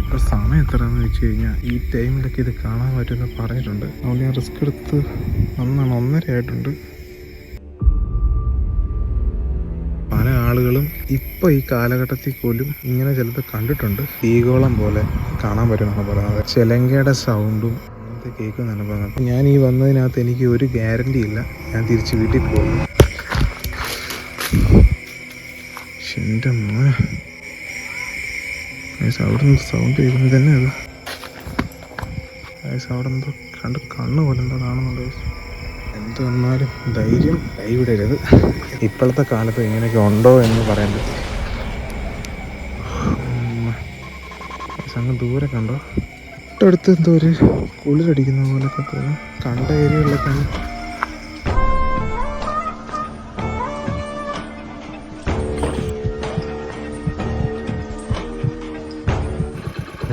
ഇപ്പോൾ സമയം എത്രയാണെന്ന് വെച്ച് കഴിഞ്ഞാൽ ഈ ടൈമിലൊക്കെ ഇത് കാണാൻ പറ്റുമെന്ന് പറഞ്ഞിട്ടുണ്ട്. അതുകൊണ്ട് ഞാൻ റിസ്ക് എടുത്ത് ഒന്നാണ് ഒന്നര ആയിട്ടുണ്ട് പല ആളുകളും ഇപ്പോൾ ഈ കാലഘട്ടത്തിൽ പോലും ഇങ്ങനെ ചിലത് കണ്ടിട്ടുണ്ട്. തീകോളം പോലെ കാണാൻ പറ്റുമെന്നാണ് പറയുന്നത്. ചെലങ്കയുടെ സൗണ്ടും അങ്ങനത്തെ കേൾക്കുന്നതാണ് പറയുന്നത്. ഞാൻ ഈ വന്നതിനകത്ത് എനിക്ക് ഒരു ഗ്യാരണ്ടി ഇല്ല. ഞാൻ തിരിച്ച് വീട്ടിൽ പോകും. അവിടെ നിന്ന് സൗണ്ട് കേൾക്കുന്നത് തന്നെ അത്. അവിടെ എന്തോ കണ്ട് കണ്ണ് പോലെ എന്തോ കാണുന്നുണ്ട്. എന്ത് വന്നാലും ധൈര്യം കൈവിടരുത്. ഇപ്പോഴത്തെ കാലത്ത് ഇങ്ങനെയൊക്കെ ഉണ്ടോ എന്ന് പറയാൻ പറ്റും അങ്ങ് ദൂരെ കണ്ടോ? തൊട്ടടുത്ത് എന്തോ ഒരു കുളിരടിക്കുന്ന പോലൊക്കെ തോന്നും കണ്ട ഏരിയകളിലൊക്കെ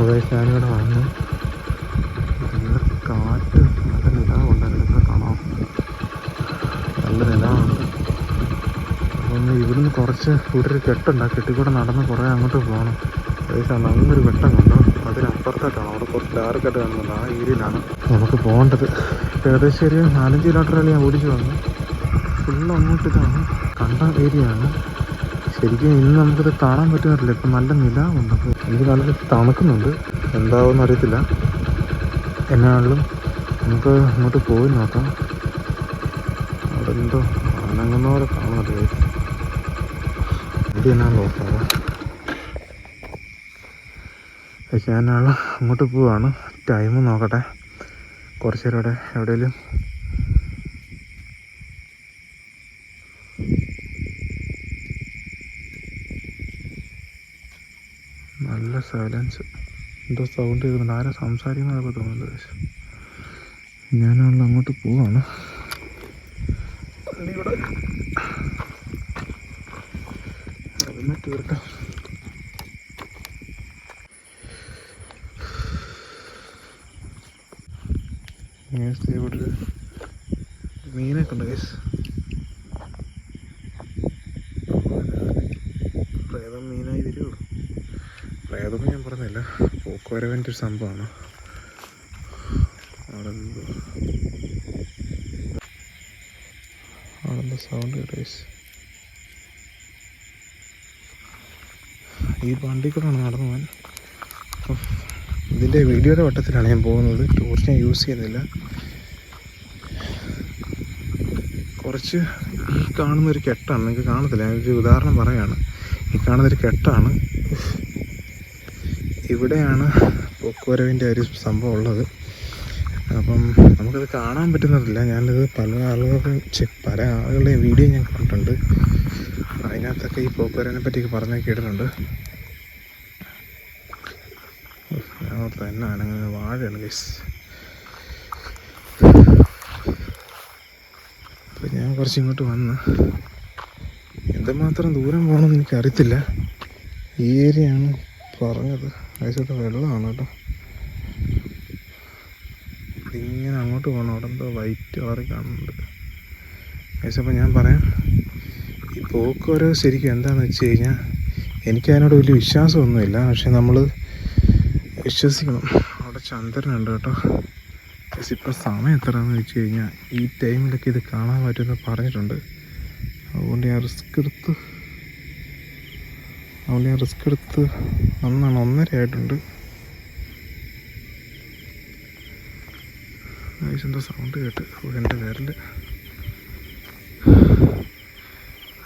ഗൈസ് ഞാനിവിടെ വന്നു നല്ല കാറ്റ് നല്ല നിലാവുണ്ടായിരുന്നു അതിലൊക്കെ കാണാം. നല്ല നിലാവുണ്ട് അപ്പം ഇവിടുന്ന് കുറച്ച് ഇവിടെ കെട്ടുണ്ട് ആ കെട്ടിൽ കൂടെ നടന്ന് കുറേ അങ്ങോട്ട് പോകണം ഏകദേശം നല്ലൊരു വെട്ടം കണ്ടോ അതിനപ്പുറത്തായിട്ടാണ് അവിടെ കുറച്ച് ഡാർക്കായിട്ട് കാണുന്നുണ്ട്. ആ ഏരിയയിലാണ്. നമുക്ക് പോകേണ്ടത്. ഏകദേശം ഒരു നാലഞ്ച് കിലോമീറ്റർ ഞാൻ ഓടിച്ചു വന്നു ഫുള്ള് അങ്ങോട്ട് ഇതാണ്. കണ്ട ഏരിയ ആണ്. ശരിക്കും ഇന്ന് നമുക്കിത് കാണാൻ പറ്റുന്നില്ല. ഇപ്പം നല്ല നിലാവുണ്ട്. അപ്പോൾ എനിക്ക് നല്ല തണുക്കുന്നുണ്ട്. എന്താവെന്ന് അറിയത്തില്ല. എന്നാണെങ്കിലും നമുക്ക് അങ്ങോട്ട് പോയി നോക്കാം. അവിടെ എന്തോ അനങ്ങുന്ന പോലെ കാണുന്നുണ്ട്. ഇത് എന്നാണ് നോക്കാം അങ്ങോട്ട് പോവാണ്. ടൈം നോക്കട്ടെ. കുറച്ച് ഇവിടെ എവിടെയെങ്കിലും നല്ല സൈലൻസ് എന്തോ സൗണ്ട് കേൾക്കുന്നുണ്ട് ആരും സംസാരിക്കുന്നതൊക്കെ തോന്നുന്നുണ്ട് പക്ഷെ ഞാനാണല്ലോ അങ്ങോട്ട് പോവാണ്. വണ്ടി ഇവിടെ. ഹെൽമെറ്റ് തീർക്കാം. Guys, ദേ ഇവിടെ ഒരു മീനൊക്കെ ഉണ്ട് ഗൈസ് പോക്കുവരവന്റെ ഒരു സംഭവമാണ് എന്തോ സൗണ്ട് കേട്ടേസ് ഈ വണ്ടി കൂടെയാണ് നടന്നു പോകാൻ. ഇതിന്റെ വീഡിയോയുടെ വട്ടത്തിലാണ് ഞാൻ പോകുന്നത്. ടോർച്ച് ഞാൻ യൂസ് ചെയ്യുന്നില്ല. കുറച്ച് ഈ കാണുന്നൊരു കെട്ടാണ്. നിങ്ങൾക്ക് കാണത്തില്ല. ഞാനൊരു ഉദാഹരണം പറയുകയാണ് ഈ കാണുന്നൊരു കെട്ടാണ്. ഇവിടെയാണ് പോക്കുവരവിന്റെ ഒരു സംഭവം ഉള്ളത്. അപ്പം നമുക്കത് കാണാൻ പറ്റുന്നതല്ല. ഞാനിത് പല ആളുകളും പല ആളുകളുടെയും വീഡിയോ ഞാൻ കണ്ടിട്ടുണ്ട്. അതിനകത്തൊക്കെ ഈ പോക്കുവരവിനെ പറ്റിയൊക്കെ പറഞ്ഞ് കേട്ടിട്ടുണ്ട്. ഞാൻ ഓർത്ത് എന്നാ വാഴയാണ് ഗൈസ് അപ്പം ഞാൻ കുറച്ച് ഇങ്ങോട്ട് വന്ന് എന്തുമാത്രം ദൂരം പോകണമെന്ന് എനിക്കറിയത്തില്ല. ഈ ഏരിയയാണ് പറഞ്ഞത്. വയസ്സത്തെ വെള്ളമാണ് കേട്ടോ. ഇങ്ങനെ അങ്ങോട്ട് പോകണം അവിടെ എന്തോ വൈറ്റ് കളറിൽ കാണുന്നുണ്ട്. വയസ്സപ്പം ഞാൻ പറയാം ഈ പോക്ക് ഓരോ ശരിക്കും എന്താണെന്ന് വെച്ച് കഴിഞ്ഞാൽ എനിക്കതിനോട് വലിയ വിശ്വാസമൊന്നുമില്ല. പക്ഷെ നമ്മൾ വിശ്വസിക്കണം. അവിടെ ചന്ദ്രനുണ്ട് കേട്ടോ. ഇപ്പോൾ സമയം എത്രയാണെന്ന് വെച്ച് കഴിഞ്ഞാൽ ഈ ടൈമിലൊക്കെ ഇത് കാണാൻ പറ്റുമെന്ന് പറഞ്ഞിട്ടുണ്ട്. അതുകൊണ്ട് ഞാൻ റിസ്ക് എടുത്ത് അതുകൊണ്ട് ഞാൻ റിസ്ക് എടുത്ത് ഒന്നാണ് ഒന്നര ആയിട്ടുണ്ട് എന്തോ സൗണ്ട് കേട്ട്. എന്റെ പേരിൽ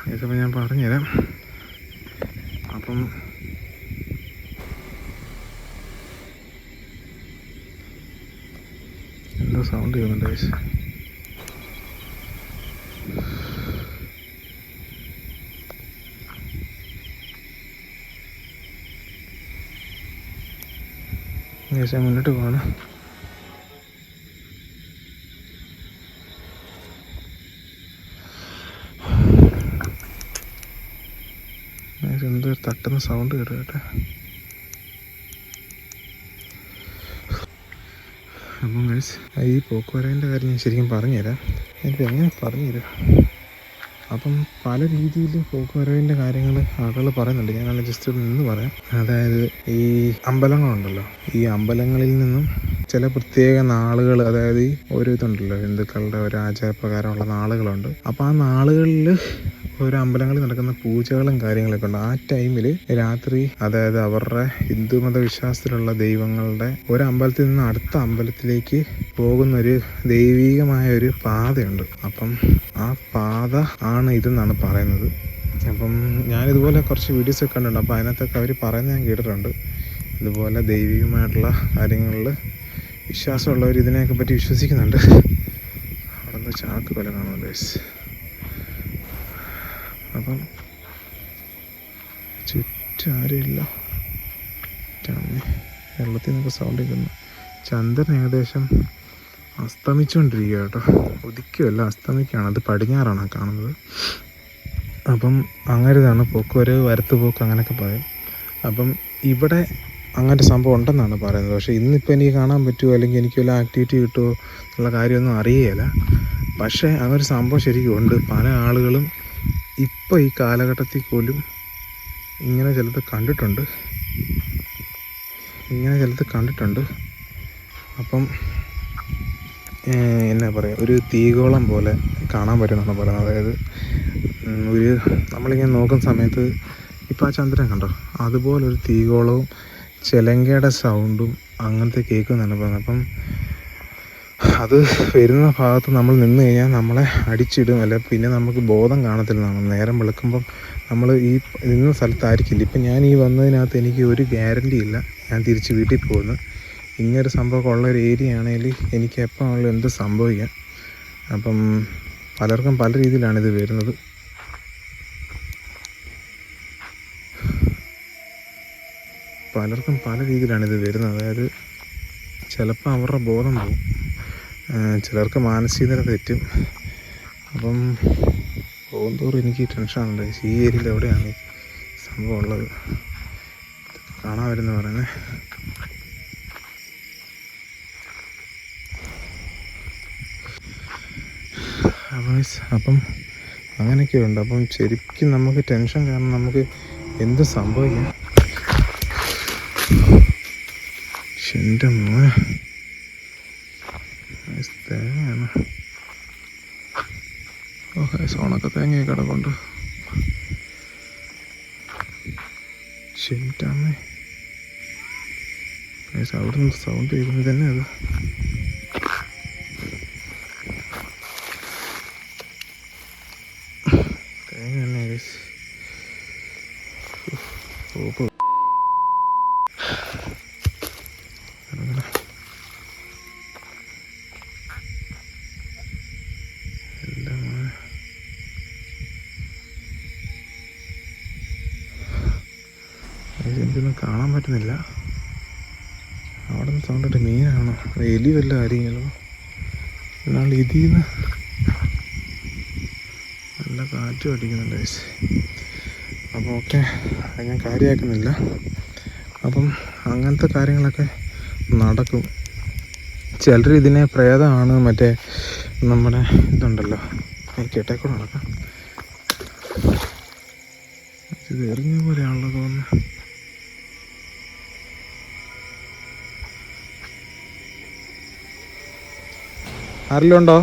ഏകദേശം ഞാൻ പറഞ്ഞുതരാം. അപ്പം എന്തോ സൗണ്ട് ചെയ്യുന്നുണ്ട് ഗൈസ് ഞാൻ മുന്നോട്ട് പോകണം എന്തൊരു തട്ടുന്ന സൗണ്ട് കേട്ടോ കേട്ടെ. അപ്പം ഗൈസ് ഈ പോക്കുവരവിന്റെ കാര്യം ഞാൻ ശരിക്കും പറഞ്ഞുതരാം. എനിക്ക് എങ്ങനെ പറഞ്ഞുതരാം? അപ്പം പല രീതിയിൽ പോക്കുവരവിന്റെ കാര്യങ്ങൾ ആളുകൾ പറയുന്നുണ്ട്. ഞാനാണ് ജസ്റ്റ് ഒന്ന് പറയാം. അതായത് ഈ അമ്പലങ്ങളുണ്ടല്ലോ. ഈ അമ്പലങ്ങളിൽ നിന്നും ചില പ്രത്യേക നാളുകൾ അതായത് ഓരോ ഇതുണ്ടല്ലോ ഹിന്ദുക്കളുടെ ഒരു ആചാരപ്രകാരമുള്ള നാളുകളുണ്ട്. അപ്പോൾ ആ നാളുകളിൽ ഓരോ അമ്പലങ്ങളിൽ നടക്കുന്ന പൂജകളും കാര്യങ്ങളൊക്കെ ഉണ്ട്. ആ ടൈമിൽ രാത്രി അതായത് അവരുടെ ഹിന്ദുമത വിശ്വാസത്തിലുള്ള ദൈവങ്ങളുടെ ഒരു അമ്പലത്തിൽ നിന്ന് അടുത്ത അമ്പലത്തിലേക്ക് പോകുന്ന ഒരു ദൈവീകമായ ഒരു പാതയുണ്ട്. അപ്പം ആ പാത ആണ് ഇതെന്നാണ് പറയുന്നത്. അപ്പം ഞാനിതുപോലെ കുറച്ച് വീഡിയോസ് ഒക്കെ കണ്ടിട്ടുണ്ട്. അപ്പോൾ അതിനകത്തൊക്കെ അവർ പറയുന്നത് ഞാൻ കേട്ടിട്ടുണ്ട്. ഇതുപോലെ ദൈവികമായിട്ടുള്ള കാര്യങ്ങളിൽ വിശ്വാസമുള്ളവർ ഇതിനെയൊക്കെ പറ്റി വിശ്വസിക്കുന്നുണ്ട്. അവിടെ നിന്ന് ചാക്ക് കൊല കാണുന്നുണ്ട്. അപ്പം ചുറ്റും ആരുമില്ല വെള്ളത്തിൽ നിന്നൊക്കെ സൗണ്ട് കേൾക്കുന്നു. ചന്ദ്രൻ ഏകദേശം അസ്തമിച്ചുകൊണ്ടിരിക്കുക കേട്ടോ. ഉദിക്കുമല്ല അസ്തമിക്കുകയാണ്. അത് പടിഞ്ഞാറാണ് കാണുന്നത്. അപ്പം അങ്ങനെ ഇതാണ് ഒരു വരത്ത് പോക്ക് അങ്ങനെയൊക്കെ പറയും. അപ്പം ഇവിടെ അങ്ങനത്തെ സംഭവം ഉണ്ടെന്നാണ് പറയുന്നത്. പക്ഷേ ഇന്നിപ്പോൾ എനിക്ക് കാണാൻ പറ്റുമോ അല്ലെങ്കിൽ എനിക്ക് വല്ല ആക്ടിവിറ്റി കിട്ടുമോ എന്നുള്ള കാര്യമൊന്നും അറിയുകയില്ല പക്ഷേ അങ്ങനൊരു സംഭവം ശരിക്കും ഉണ്ട്. പല ആളുകളും ഇപ്പോൾ ഈ കാലഘട്ടത്തിൽ പോലും ഇങ്ങനെ ചിലത് കണ്ടിട്ടുണ്ട്. ഇങ്ങനെ ചിലത് കണ്ടിട്ടുണ്ട്. അപ്പം എന്നാ പറയുക ഒരു തീകോളം പോലെ കാണാൻ പറ്റുമെന്നാണ് പറയുന്നത്. അതായത് ഒരു നമ്മളിങ്ങനെ നോക്കുന്ന സമയത്ത് ഇപ്പം ആ ചന്ദ്രൻ കണ്ടോ? അതുപോലൊരു തീഗോളവും ചിലങ്കയുടെ സൗണ്ടും അങ്ങനത്തെ കേൾക്കുന്നതാണ് പറഞ്ഞത് അപ്പം അത് വരുന്ന ഭാഗത്ത് നമ്മൾ നിന്ന് കഴിഞ്ഞാൽ നമ്മളെ അടിച്ചിടും. അല്ല പിന്നെ നമുക്ക് ബോധം കാണത്തില്ല. നമ്മൾ നേരം വെളുക്കുമ്പം നമ്മൾ ഈ നിന്ന സ്ഥലത്തായിരിക്കില്ല. ഇപ്പം ഞാൻ ഈ വന്നതിനകത്ത് എനിക്ക് ഒരു ഗ്യാരണ്ടി ഇല്ല. ഞാൻ തിരിച്ച് വീട്ടിൽ പോകുന്നു. ഇങ്ങനൊരു സംഭവമൊക്കെ ഉള്ള ഒരു ഏരിയ ആണെങ്കിൽ എനിക്ക് എപ്പോൾ ആണെങ്കിലും എന്ത് സംഭവിക്കാം. അപ്പം പലർക്കും പല രീതിയിലാണ് ഇത് വരുന്നത്. പലർക്കും പല രീതിയിലാണ് ഇത് വരുന്നത്. അതായത് ചിലപ്പോൾ അവരുടെ ബോധം പോകും ചിലർക്ക് ചിലർക്ക് മാനസികത തെറ്റും. അപ്പം പോകുന്തോറും എനിക്ക് ടെൻഷനുണ്ട് ഈ ഏരിയയിൽ എവിടെയാണ് സംഭവം ഉള്ളത്? കാണാൻ വരുന്ന പറയുന്നത് അപ്പം അപ്പം അങ്ങനെയൊക്കെ ഉണ്ട് അപ്പം ശരിക്കും നമുക്ക് ടെൻഷൻ കാരണം നമുക്ക് എന്ത് സംഭവിക്കാം? എന്റെ മോനെ. തേങ്ങയാണ്. ഓക്കെ സോണൊക്കെ തേങ്ങയെ തേങ്ങ കിടക്കുന്നുണ്ട് ശരിട്ടാമേ അവിടെ നിന്ന് സൗണ്ട് കേൾക്കുന്നത് തന്നെ അത് ആരെങ്കിലും എന്നാൽ ഇതിൽ നിന്ന് നല്ല കാറ്റും അടിക്കുന്നുണ്ട് ഗൈസ് അപ്പോൾ ഓക്കെ അത് ഞാൻ കാര്യമാക്കുന്നില്ല. അപ്പം അങ്ങനത്തെ കാര്യങ്ങളൊക്കെ നടക്കും. ചിലർ ഇതിനെ പ്രേതമാണ് മറ്റേ നമ്മുടെ ഇതുണ്ടല്ലോ. കേട്ടേക്കൂടെ നടക്കാം. ഇത് എറിഞ്ഞ പോലെയാണല്ലോ തോന്നുന്നത് ആരെല്ലാം ഉണ്ടോ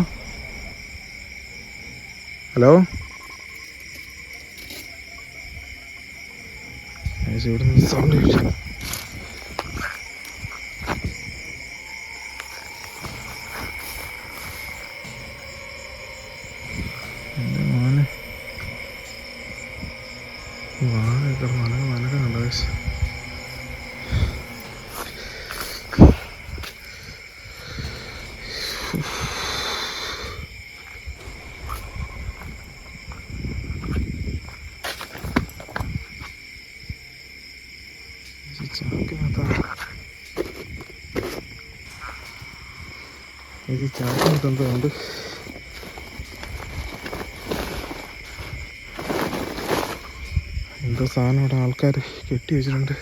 ഹലോ ഇവിടെ നിന്ന് സൗണ്ട് എന്തോ ഉണ്ട്. എന്തോ സാധനം ഇവിടെ ആൾക്കാർ കെട്ടി വെച്ചിട്ടുണ്ട്.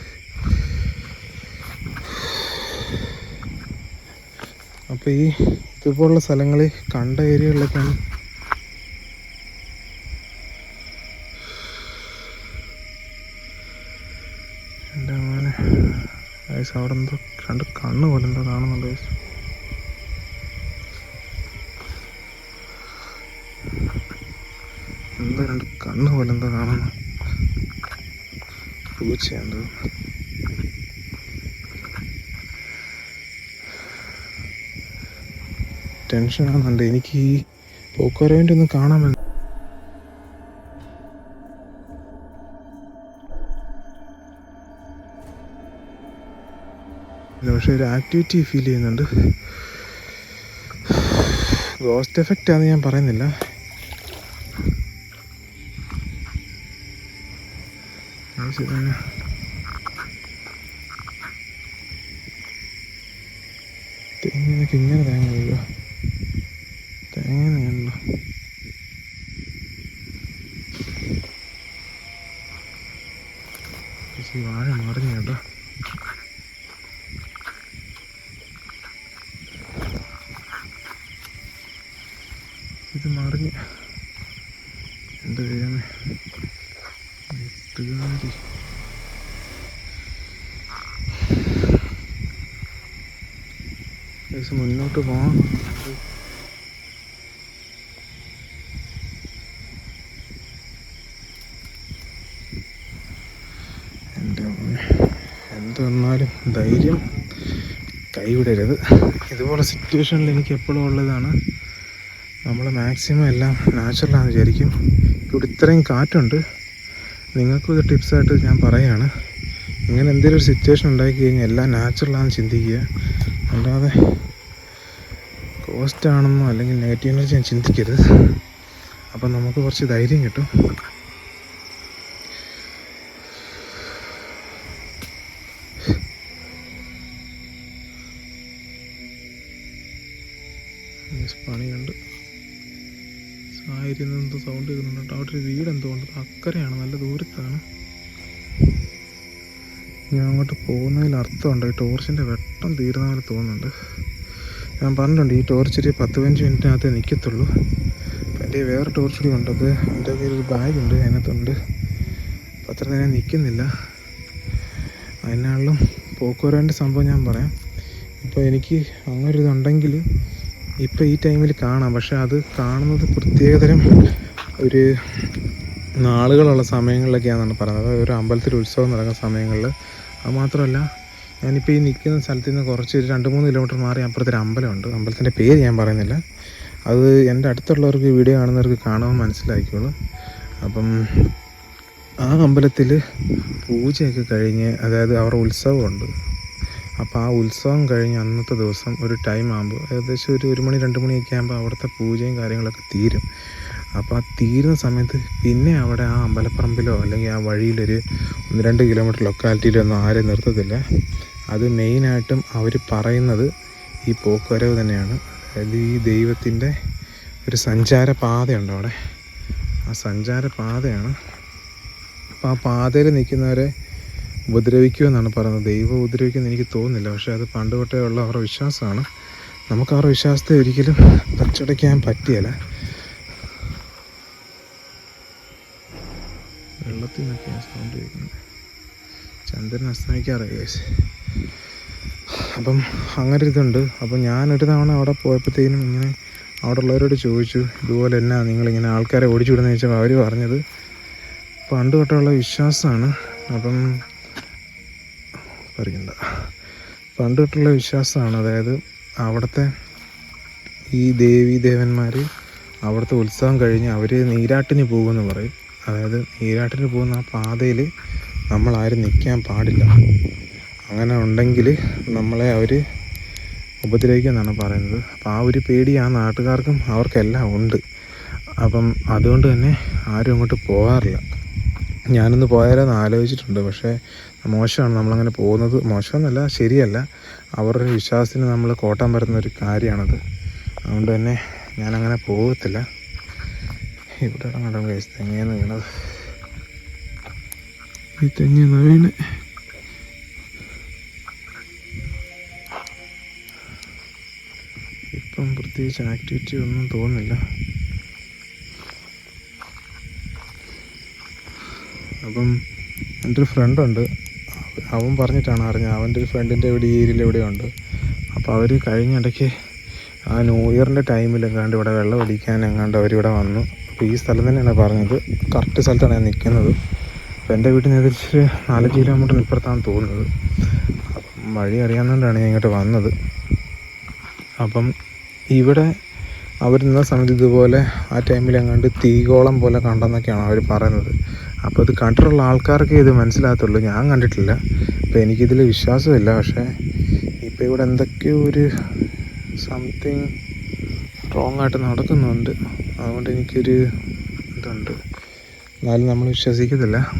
അപ്പൊ ഈ ഇതുപോലുള്ള സ്ഥലങ്ങളിൽ കണ്ട ഏരിയകളിലൊക്കെയാണ് എന്റെ മോനെ അവിടെ എന്തോ കണ്ട് കണ്ണ് പോലെ എന്തോ കാണുന്നുണ്ട് കണ്ണ് പോലെ എന്തോ കാണുന്നു. പൂച്ചയുണ്ട്? ടെൻഷൻ ആണെന്നുണ്ട് എനിക്ക് ഈ പോക്കോരവിന്റെ ഒന്നും കാണാൻ പറ്റും പക്ഷെ ഒരു ആക്ടിവിറ്റി ഫീൽ ചെയ്യുന്നുണ്ട്. ഗോസ്റ്റ് എഫക്റ്റ് ആണെന്ന് ഞാൻ പറയുന്നില്ല. ഇതന്നെ. തേങ്ങയൊക്കെ ഇങ്ങനെ തേങ്ങ വീഴുക തേങ്ങ നീണ്ടോ ഈ വാഴ മറിഞ്ഞ കേട്ടോ ഇത് മറിഞ്ഞ് എന്താ ദൈവമേ എട്ടുകാരി മുന്നോട്ട് പോകണം എന്റെ ധൈര്യം കൈവിടരുത്. ഇതുപോലെ സിറ്റുവേഷനിൽ എനിക്ക് എപ്പോഴും ഉള്ളതാണ്. നമ്മൾ മാക്സിമം എല്ലാം നാച്ചുറലാണെന്ന് വിചാരിക്കും. ഇവിടെ ഇത്രയും കാറ്റുണ്ട്. നിങ്ങൾക്കും ഇത് ടിപ്സായിട്ട് ഞാൻ പറയുകയാണ് ഇങ്ങനെ എന്തെങ്കിലും ഒരു സിറ്റുവേഷൻ ഉണ്ടാക്കി കഴിഞ്ഞാൽ എല്ലാം നാച്ചുറലാണെന്ന് ചിന്തിക്കുക. അല്ലാതെ കോസ്റ്റ് ആണെന്നോ അല്ലെങ്കിൽ നെഗറ്റീവ് എനർജി ഞാൻ ചിന്തിക്കരുത്. അപ്പം നമുക്ക് കുറച്ച് ധൈര്യം കിട്ടും. പണിയുണ്ട് സാഹചര്യം എന്തോ സൗണ്ട് കേൾക്കുന്നുണ്ട് അവിടെ ഒരു വീട് എന്തോ ഉണ്ട്. അക്കരയാണ്. നല്ല ദൂരത്താണ്. ഞാൻ അങ്ങോട്ട് പോകുന്നതിൽ അർത്ഥമുണ്ട് ഈ ടോർച്ചിന്റെ വെട്ടം തീരുന്ന പോലെ തോന്നുന്നുണ്ട്. ഞാൻ പറഞ്ഞിട്ടുണ്ട് ഈ ടോർച്ച് ഒരു പത്ത് പതിനഞ്ച് മിനിറ്റിനകത്ത് നിൽക്കത്തുള്ളൂ അപ്പം എന്റെ വേറെ ടോർച്ച് കൂടി ഉണ്ട് അത് എന്റെ കയ്യിൽ ഒരു ബാഗ് ഉണ്ട് അതിനകത്തുണ്ട്. അത്ര നേരം നിൽക്കുന്നില്ല അതിനാളും പോക്കുവരവിന്റെ സംഭവം ഞാൻ പറയാം. ഇപ്പോൾ എനിക്ക് അങ്ങനെ ഇതുണ്ടെങ്കിൽ ഇപ്പോൾ ഈ ടൈമിൽ കാണാം പക്ഷേ അത് കാണുന്നത് പ്രത്യേകതരം ഒരു നാളുകളുള്ള സമയങ്ങളിലൊക്കെയാണെന്നാണ് പറയുന്നത്. ഒരു അമ്പലത്തിൽ ഉത്സവം നടക്കുന്ന സമയങ്ങളിൽ. അത് മാത്രമല്ല ഞാനിപ്പോൾ ഈ നിൽക്കുന്ന സ്ഥലത്ത് നിന്ന് കുറച്ച് രണ്ട് മൂന്ന് കിലോമീറ്റർ മാറി അപ്പുറത്തൊരു അമ്പലമുണ്ട് അമ്പലത്തിന്റെ പേര് ഞാൻ പറയുന്നില്ല. അത് എന്റെ അടുത്തുള്ളവർക്ക് വീഡിയോ കാണുന്നവർക്ക് കാണുമ്പോൾ മനസ്സിലാക്കിക്കോളും അപ്പം ആ അമ്പലത്തിൽ പൂജയൊക്കെ കഴിഞ്ഞ് അതായത് അവരുടെ ഉത്സവമുണ്ട്. അപ്പോൾ ആ ഉത്സവം കഴിഞ്ഞ് അന്നത്തെ ദിവസം ഒരു ടൈം ആകുമ്പോൾ ഏകദേശം ഒരു ഒരു മണി രണ്ട് മണിയൊക്കെ ആകുമ്പോൾ അവിടുത്തെ പൂജയും കാര്യങ്ങളൊക്കെ തീരും. അപ്പോൾ ആ തീരുന്ന സമയത്ത് പിന്നെ അവിടെ ആ അമ്പലപ്പറമ്പിലോ അല്ലെങ്കിൽ ആ വഴിയിലൊരു ഒന്ന് രണ്ട് കിലോമീറ്റർ ലൊക്കാലിറ്റിയിലൊന്നും ആരും നിർത്തത്തില്ല. അത് മെയിനായിട്ടും അവർ പറയുന്നത് ഈ പോക്കുവരവ് തന്നെയാണ്. അതായത് ഈ ദൈവത്തിന്റെ ഒരു സഞ്ചാര പാതയുണ്ട് അവിടെ. ആ സഞ്ചാര പാതയാണ് അപ്പോൾ ആ പാതയിൽ നിൽക്കുന്നവരെ ഉപദ്രവിക്കുമെന്നാണ് പറയുന്നത്. ദൈവം ഉപദ്രവിക്കുമെന്ന് എനിക്ക് തോന്നുന്നില്ല. പക്ഷേ അത് പണ്ട് തൊട്ടേ ഉള്ള അവരുടെ വിശ്വാസമാണ്. നമുക്ക് അവരുടെ വിശ്വാസത്തെ ഒരിക്കലും തച്ചടയ്ക്കാൻ പറ്റിയല്ല. വെള്ളത്തിൽ നിന്നൊക്കെയാണ് സൗണ്ട് കേൾക്കുന്നത്. ചന്ദ്രൻ അസ്തമിക്കാറ് കേസ് അപ്പം അങ്ങനെ ഇതുണ്ട് അപ്പം ഞാനൊരു തവണ അവിടെ പോയപ്പോഴത്തേനും ഇങ്ങനെ അവിടെ ഉള്ളവരോട് ചോദിച്ചു ഇതുപോലെ എന്നാ നിങ്ങളിങ്ങനെ ആൾക്കാരെ ഓടിച്ചു വിടുന്ന ചോദിച്ചപ്പോൾ അവർ പറഞ്ഞത് പണ്ട് തൊട്ടുള്ള വിശ്വാസമാണ്. അപ്പം പറയണ്ട പണ്ട് തൊട്ടുള്ള വിശ്വാസമാണ്. അതായത് അവിടുത്തെ ഈ ദേവി ദേവന്മാർ അവിടുത്തെ ഉത്സവം കഴിഞ്ഞ് അവർ നീരാട്ടിന് പോകുമെന്ന് പറയും. അതായത് നീരാട്ടിന് പോകുന്ന ആ പാതയിൽ നമ്മളാരും നിൽക്കാൻ പാടില്ല. അങ്ങനെ ഉണ്ടെങ്കിൽ നമ്മളെ അവർ ഉപദ്രവിക്കുമെന്നാണ് പറയുന്നത്. അപ്പം ആ ഒരു പേടി ആ നാട്ടുകാർക്കും അവർക്കെല്ലാം ഉണ്ട്. അപ്പം അതുകൊണ്ട് തന്നെ ആരും അങ്ങോട്ട് പോകാറില്ല. ഞാനൊന്ന് പോയാലോന്ന് ആലോചിച്ചിട്ടുണ്ട്. പക്ഷേ മോശമാണ് നമ്മളങ്ങനെ പോകുന്നത്. മോശമെന്നല്ല ശരിയല്ല. അവരുടെ വിശ്വാസത്തിന് നമ്മൾ കോട്ടം പറ്റുന്ന ഒരു കാര്യമാണത്. അതുകൊണ്ട് തന്നെ ഞാനങ്ങനെ പോകത്തില്ല. ഇവിടെ കണ്ടോ കഴിച്ച് തെങ്ങേന്ന് വീണത്. ഈ തെങ്ങേന്ന് വീണ്. ഇപ്പം പ്രത്യേകിച്ച് ആക്ടിവിറ്റി ഒന്നും തോന്നുന്നില്ല. അപ്പം എന്റെ ഒരു ഫ്രണ്ടുണ്ട് അവൻ പറഞ്ഞിട്ടാണ് അറിഞ്ഞത്. അവന്റെ ഒരു ഫ്രണ്ടിന്റെ ഇവിടെ ഈ ഏരിയയിൽ എവിടെയോ ഉണ്ട്. അപ്പോൾ അവർ കഴിഞ്ഞ ഇടയ്ക്ക് ആ ന്യൂ ഇയറിന്റെ ടൈമിൽ എങ്ങാണ്ട് ഇവിടെ വെള്ളം അടിക്കാൻ എങ്ങാണ്ട് അവരിവിടെ വന്നു. അപ്പോൾ ഈ സ്ഥലം തന്നെയാണ് പറഞ്ഞത്. കറക്റ്റ് സ്ഥലത്താണ് ഞാൻ നിൽക്കുന്നത് അപ്പോൾ എന്റെ വീട്ടിൽ നിന്ന് ഏകദേശം നാല് കിലോമീറ്റർ ഇപ്പുറത്താണ് തോന്നുന്നത്. വഴി അറിയാവുന്നതുകൊണ്ടാണ് ഞാൻ ഇങ്ങോട്ട് വന്നത്. അപ്പം ഇവിടെ അവർ നിന്ന സമയത്ത് ഇതുപോലെ ആ ടൈമിൽ എങ്ങാണ്ട് തീകോളം പോലെ കണ്ടെന്നൊക്കെയാണ് അവർ പറയുന്നത്. അപ്പോൾ ഇത് കണ്ടിട്ടുള്ള ആൾക്കാർക്കേ ഇത് മനസ്സിലാകത്തുള്ളൂ. ഞാൻ കണ്ടിട്ടില്ല. അപ്പോൾ എനിക്കിതിൽ വിശ്വാസമില്ല. പക്ഷേ ഇപ്പോൾ ഇവിടെ എന്തൊക്കെയോ ഒരു സംതിങ് റോങ് ആയിട്ട് നടക്കുന്നുണ്ട്. അതുകൊണ്ട് എനിക്കൊരു ഇതുണ്ട്. എന്നാലും നമ്മൾ വിശ്വസിക്കത്തില്ല.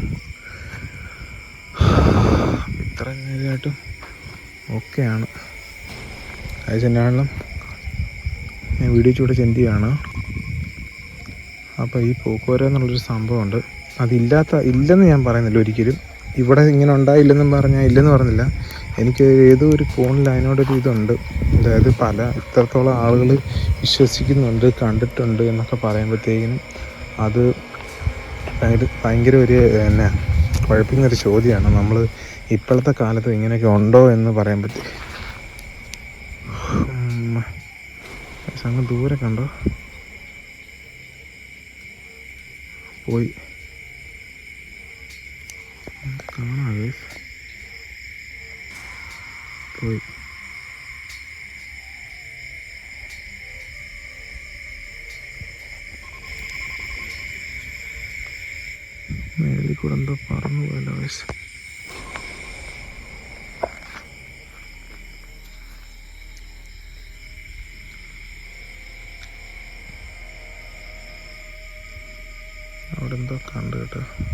ഇത്ര നേരമായിട്ടും ഓക്കെയാണ്. അത് തന്നെയാണെങ്കിലും ഞാൻ വീഡിയോ ചൂടെ ചെന്തിയാണ് അപ്പോൾ ഈ പോക്കുവര എന്നുള്ളൊരു സംഭവമുണ്ട്. അതില്ലാത്ത ഇല്ലെന്ന് ഞാൻ പറയുന്നില്ല ഒരിക്കലും. ഇവിടെ ഇങ്ങനെ ഉണ്ടായില്ലെന്നും പറഞ്ഞാൽ ഇല്ലെന്ന് പറഞ്ഞില്ല. എനിക്ക് ഏതോ ഒരു ഫോണിൽ അതിനോടൊരു ഇതുണ്ട്. അതായത് പല ഇത്രത്തോളം ആളുകൾ വിശ്വസിക്കുന്നുണ്ട് കണ്ടിട്ടുണ്ട് എന്നൊക്കെ പറയുമ്പോഴത്തേക്കിനും അത് ഭയങ്കര ഭയങ്കര ഒരു എന്നെ കുഴപ്പിക്കുന്നൊരു ചോദ്യമാണ്. നമ്മൾ ഇപ്പോഴത്തെ കാലത്ത് ഇങ്ങനെയൊക്കെ ഉണ്ടോ എന്ന് ഉം. ഗയ്സ്, അങ്ങ് ദൂരെ കണ്ടോ പോയി കാണാം ഗയ്സ്. പോയി മേലിൽ കൂടെ എന്തോ പറന്നു പോയല്ലോ ഗയ്സ്. കേട്ടോ.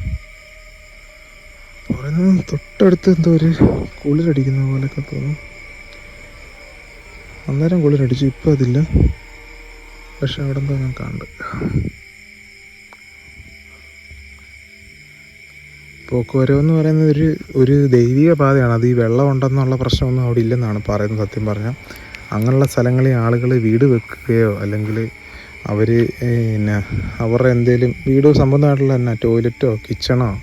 പറയുന്നത് തൊട്ടടുത്ത് എന്തോ ഒരു കുളിരടിക്കുന്ന പോലെയൊക്കെ തോന്നും. അന്നേരം കുളിരടിച്ചു. ഇപ്പം അതില്ല. പക്ഷെ അവിടെ എന്തോ ഞാൻ കണ്ട്. പോക്കുവരവ് എന്ന് പറയുന്നത് ഒരു ഒരു ദൈവിക പാതയാണ്. അത് ഈ വെള്ളം ഉണ്ടെന്നുള്ള പ്രശ്നമൊന്നും അവിടെ ഇല്ലെന്നാണ് പറയുന്നത് സത്യം പറഞ്ഞാൽ. അങ്ങനെയുള്ള സ്ഥലങ്ങളിൽ ആളുകൾ വീട് വെക്കുകയോ അല്ലെങ്കിൽ അവർ പിന്നെ അവരുടെ എന്തെങ്കിലും വീട് സംബന്ധമായിട്ടുള്ള തന്നെ ടോയ്ലറ്റോ കിച്ചണോ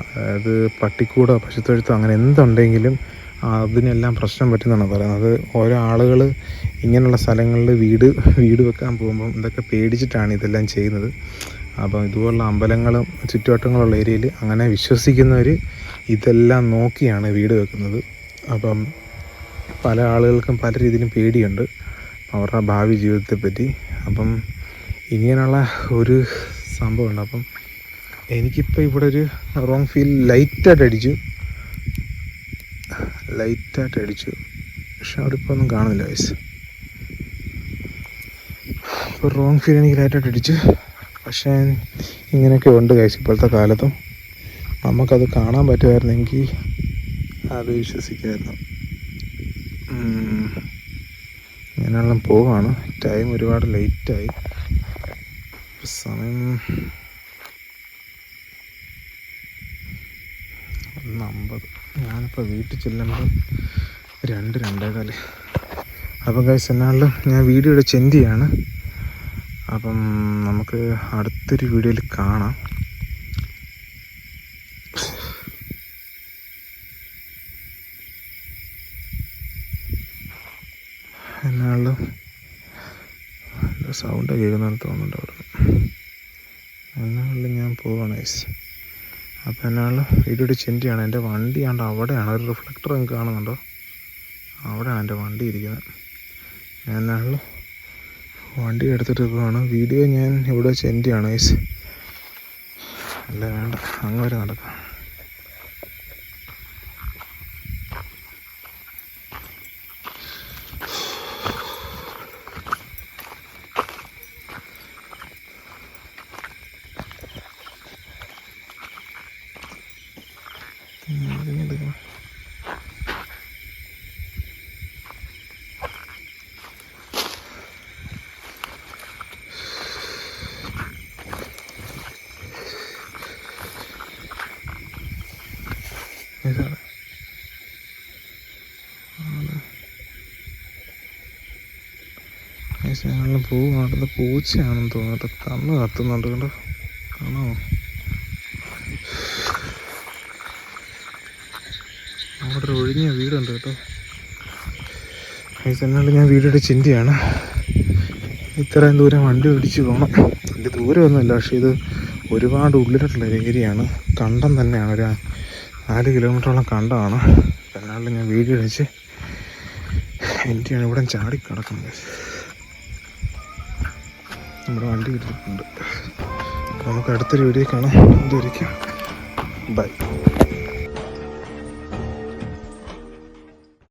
അതായത് പട്ടിക്കൂടോ പശുത്തൊഴുത്തോ അങ്ങനെ എന്തുണ്ടെങ്കിലും അതിനെല്ലാം പ്രശ്നം പറ്റുന്നതാണ് പറയുന്നത്. ഓരോ ആളുകൾ ഇങ്ങനെയുള്ള സ്ഥലങ്ങളിൽ വീട് വീട് വെക്കാൻ പോകുമ്പം ഇതൊക്കെ പേടിച്ചിട്ടാണ് ഇതെല്ലാം ചെയ്യുന്നത്. അപ്പം ഇതുപോലുള്ള അമ്പലങ്ങളും ചുറ്റുവട്ടങ്ങളുള്ള ഏരിയയിൽ അങ്ങനെ വിശ്വസിക്കുന്നവർ ഇതെല്ലാം നോക്കിയാണ് വീട് വെക്കുന്നത്. അപ്പം പല ആളുകൾക്കും പല രീതിയിലും പേടിയുണ്ട്. അവരുടെ ഭാവി ജീവിതത്തെ പറ്റി അപ്പം ഇങ്ങനെയുള്ള ഒരു സംഭവമുണ്ട്. അപ്പം എനിക്കിപ്പോൾ ഇവിടെ ഒരു റോങ് ഫീൽ ലൈറ്റായിട്ട് അടിച്ചു. ലൈറ്റായിട്ട് അടിച്ചു. പക്ഷെ അവിടെ ഇപ്പോൾ ഒന്നും കാണുന്നില്ല വയസ്സ് ഇപ്പോൾ റോങ് ഫീൽ എനിക്ക് ലൈറ്റായിട്ട് അടിച്ചു. പക്ഷേ ഇങ്ങനെയൊക്കെ ഉണ്ട് കഴിച്ച് ഇപ്പോഴത്തെ കാലത്തും. നമുക്കത് കാണാൻ പറ്റുമായിരുന്നെങ്കിൽ അത് വിശ്വസിക്കായിരുന്നു. ഇങ്ങനെയുള്ള പോവാണ്. ടൈം ഒരുപാട് ലേറ്റായി സമയം ഒന്ന് ഞാനിപ്പോൾ വീട്ടിൽ ചെല്ലുമ്പോൾ രണ്ട് രണ്ടേകാൽ. അപ്പം കഴിച്ച് എന്നാലും ഞാൻ വീഡിയോയുടെ ചെന്തിയാണ് അപ്പം നമുക്ക് അടുത്തൊരു വീഡിയോയിൽ കാണാം. എന്നാളിലും സൗണ്ട് കേൾക്കുന്നതെന്ന് തോന്നുന്നുണ്ട് അവിടെ എന്നാലും ഞാൻ പോവാണ് ഗൈസ് അപ്പോൾ എന്നാലും വീഡിയോയുടെ ചെന്റിയാണ് എന്റെ വണ്ടിയാണ്ട് അവിടെയാണ്. ഒരു റിഫ്ലക്ടർ നിങ്ങൾക്ക് കാണുന്നുണ്ടോ? അവിടെയാണ് എന്റെ വണ്ടി ഇരിക്കുന്നത്. എന്നാണല്ലോ? വണ്ടി എടുത്തിട്ട് പോവാണ്. വീഡിയോ ഞാൻ ഇവിടെ ചെന്റിയാണ് ഗൈസ് അല്ല വേണ്ട. അങ്ങ് വരെ നടക്കാം ഇറങ്ങിയെടുക്കാം ഇതാണ് ഞങ്ങൾ പോവുകയാണത് പൂച്ചയാണെന്ന് തോന്നുന്നു. കണ്ണ് കത്തുന്നുണ്ട് കണ്ടോ? കാണോ അവിടെ ഒഴിഞ്ഞ വീടുണ്ട് കേട്ടോ. ഈ ചെന്നാലും ഞാൻ വീടിന്റെ ചിന്തയാണ്. ഇത്രയും ദൂരം വണ്ടി ഓടിച്ച് പോകണം വലിയ ദൂരമൊന്നുമില്ല. പക്ഷേ ഇത് ഒരുപാട് ഉള്ളിലോട്ടുള്ള ഏരിയയാണ്. കണ്ടം തന്നെയാണ്. ഒരു നാല് കിലോമീറ്ററോളം കണ്ടമാണ്. എന്നാലും ഞാൻ വീഡിയോ അടിച്ച് എനിക്കാണ് ഇവിടെ ചാടി കിടക്കുന്നത് നമ്മുടെ വണ്ടി കിട്ടിയിട്ടുണ്ട് നമുക്ക് അടുത്തൊരു വീഡിയോ കാണാം. എന്തുവരിക്കും ബൈ.